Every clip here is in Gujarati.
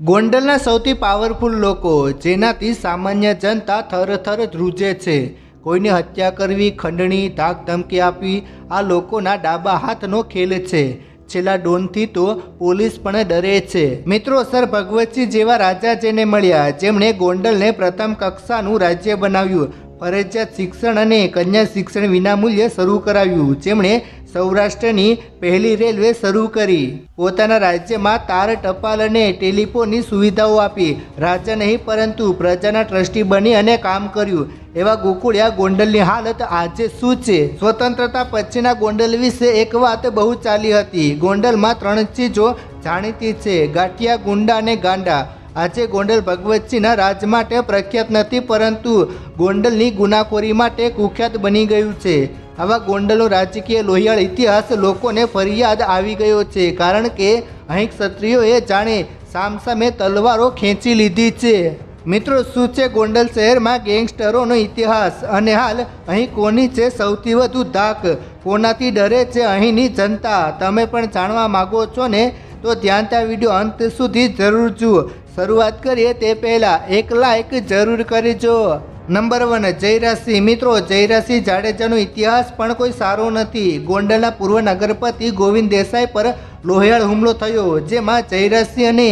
ગોંડલના સૌથી પાવરફુલ લોકો જેનાથી સામાન્ય જનતા થરથર ધ્રુજે છે. કોઈને હત્યા કરવી, ખંડણી, ધાક ધમકી આપવી, આ લોકોના ડાબા હાથનો ખેલ છે. છેલ્લા ડોનથી તો પોલીસ પણ ડરે છે. મિત્રો, સર ભગવતસિંહ જેવા રાજા જેને મળ્યા, જેમણે ગોંડલને પ્રથમ કક્ષાનું રાજ્ય બનાવ્યું, ફરજિયાત શિક્ષણ અને કન્યા શિક્ષણ વિનામૂલ્યે શરૂ કરાવ્યું, જેમણે સૌરાષ્ટ્રની પહેલી રેલવે શરૂ કરી. પોતાના રાજ્યમાં તાર ટપાલ અને ટેલિફોનની સુવિધાઓ આપી. રાજા નહીં, પરંતુ પ્રજાના ટ્રસ્ટી બની અને કામ કર્યું. એવા ગોકુળિયા ગોંડલની હાલત આજે શું છે? સ્વતંત્રતા પછીના ગોંડલ વિશે એક વાત બહુ ચાલી હતી. ગોંડલમાં ત્રણ ચીજો જાણીતી છે. ગાંઠિયા, ગુંડા અને ગાંડા. આજે ગોંડલ ભગવતસિંહના રાજ માટે પ્રખ્યાત નથી, પરંતુ ગોંડલની ગુનાખોરી માટે કુખ્યાત બની ગયું છે. આવા ગોંડલો રાજકીય લોહિયાળ ઇતિહાસ લોકોને ફરિયાદ આવી ગયો છે. કારણ કે અહીં ક્ષત્રિયોએ જાણે સામસામે તલવારો ખેંચી લીધી છે. મિત્રો, શું છે ગોંડલ શહેરમાં ગેંગસ્ટરોનો ઇતિહાસ? અને હાલ અહીં કોની છે સૌથી વધુ ધાક? કોનાથી ડરે છે અહીંની જનતા? તમે પણ જાણવા માગો છો ને? તો ધ્યાનતા વીડિયો અંત સુધી જરૂર જુઓ. શરૂઆત કરીએ તે પહેલાં એક લાઈક જરૂર કરજો. નંબર વન જયરાજસિંહ મિત્રો જયરાજસિંહ જાડેજાનો ઇતિહાસ પણ કોઈ સારો નથી. ગોંડલના પૂર્વ નગરપતિ ગોવિંદ દેસાઈ પર લોહિયાળ હુમલો થયો, જેમાં જયરાજસિંહ અને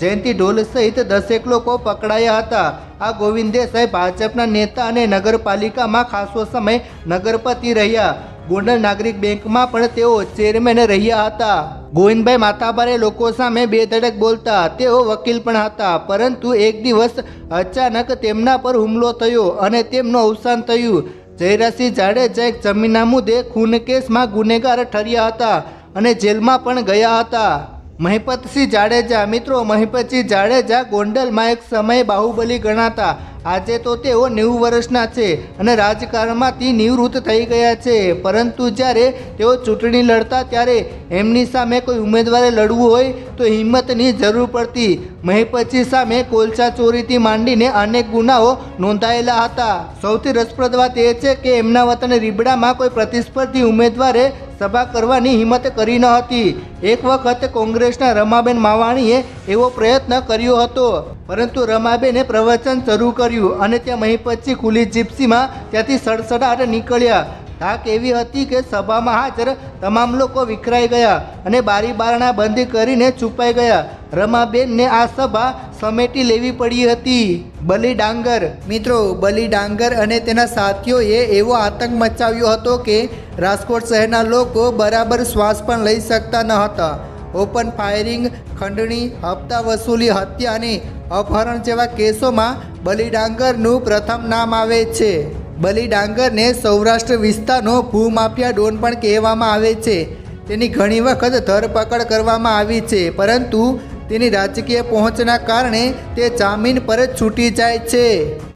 જયંતિ ઢોલ સહિત દસેક લોકો પકડાયા હતા. આ ગોવિંદ દેસાઈ ભાજપના નેતા અને નગરપાલિકામાં ખાસો સમય નગરપતિ રહ્યા. ગોંડલ નાગરિક બેંકમાં પણ તેઓ ચેરમેન રહ્યા હતા. ગોવિંદભાઈ માથાભારે લોકો સામે બે ધડક બોલતા તેઓ વકીલ પણ હતા, પરંતુ એક દિવસ અચાનક તેમના પર હુમલો થયો અને તેમનું અવસાન થયું. જયરાસિંહ જાડેજા એક જમીનના મુદ્દે ખૂન કેસમાં ગુનેગાર ઠર્યા હતા અને જેલમાં પણ ગયા હતા. મહિપતસિંહ જાડેજા, મિત્રો, મહિપતસિંહ જાડેજા ગોંડલમાં એક સમયે બાહુબલી ગણાતા. આજે તો તેઓ નેવું વર્ષના છે અને રાજકારણમાંથી નિવૃત્ત થઈ ગયા છે. પરંતુ જ્યારે તેઓ ચૂંટણી લડતા ત્યારે એમની સામે કોઈ ઉમેદવારે લડવું હોય તો હિંમતની જરૂર પડતી. મહિપતસિંહ સામે કોલસા ચોરીથી માંડીને અનેક ગુનાઓ નોંધાયેલા હતા. સૌથી રસપ્રદ વાત એ છે કે એમના વતન રીબડામાં કોઈ પ્રતિસ્પર્ધી ઉમેદવારે સભા કરવાની હિંમત કરી ન હતી. એક વખત કોંગ્રેસના રમાબેન માવાણીએ એવો પ્રયત્ન કર્યો હતો. પરંતુ રમાબેને પ્રવચન શરૂ કર્યું અને ત્યાં મહિપતસિંહ ખુલ્લી જીપ્સીમાં ત્યાંથી સડસડાટ નીકળ્યા. ધાક એવી હતી કે સભામાં હાજર તમામ લોકો વિખરાઈ ગયા અને બારી બારણા બંધ કરીને છુપાઈ ગયા. રમાબેનને આ સભા સમેટી લેવી પડી હતી. બલી ડાંગર. મિત્રો, બલી ડાંગર અને તેના સાથીઓએ એવો આતંક મચાવ્યો હતો કે રાજકોટ શહેરના લોકો બરાબર શ્વાસ પણ લઈ શકતા ન હતા. ઓપન ફાયરિંગ, ખંડણી, હપ્તા વસૂલી, હત્યા અને અપહરણ જેવા કેસોમાં બલી ડાંગરનું પ્રથમ નામ આવે છે. બલી ડાંગરને સૌરાષ્ટ્ર વિસ્તારનો ભૂમાફિયા ડોન પણ કહેવામાં આવે છે. તેની ઘણી વખત ધરપકડ કરવામાં આવી છે, પરંતુ તેની રાજકીય પહોંચના કારણે તે જામીન પર છૂટી જાય છે.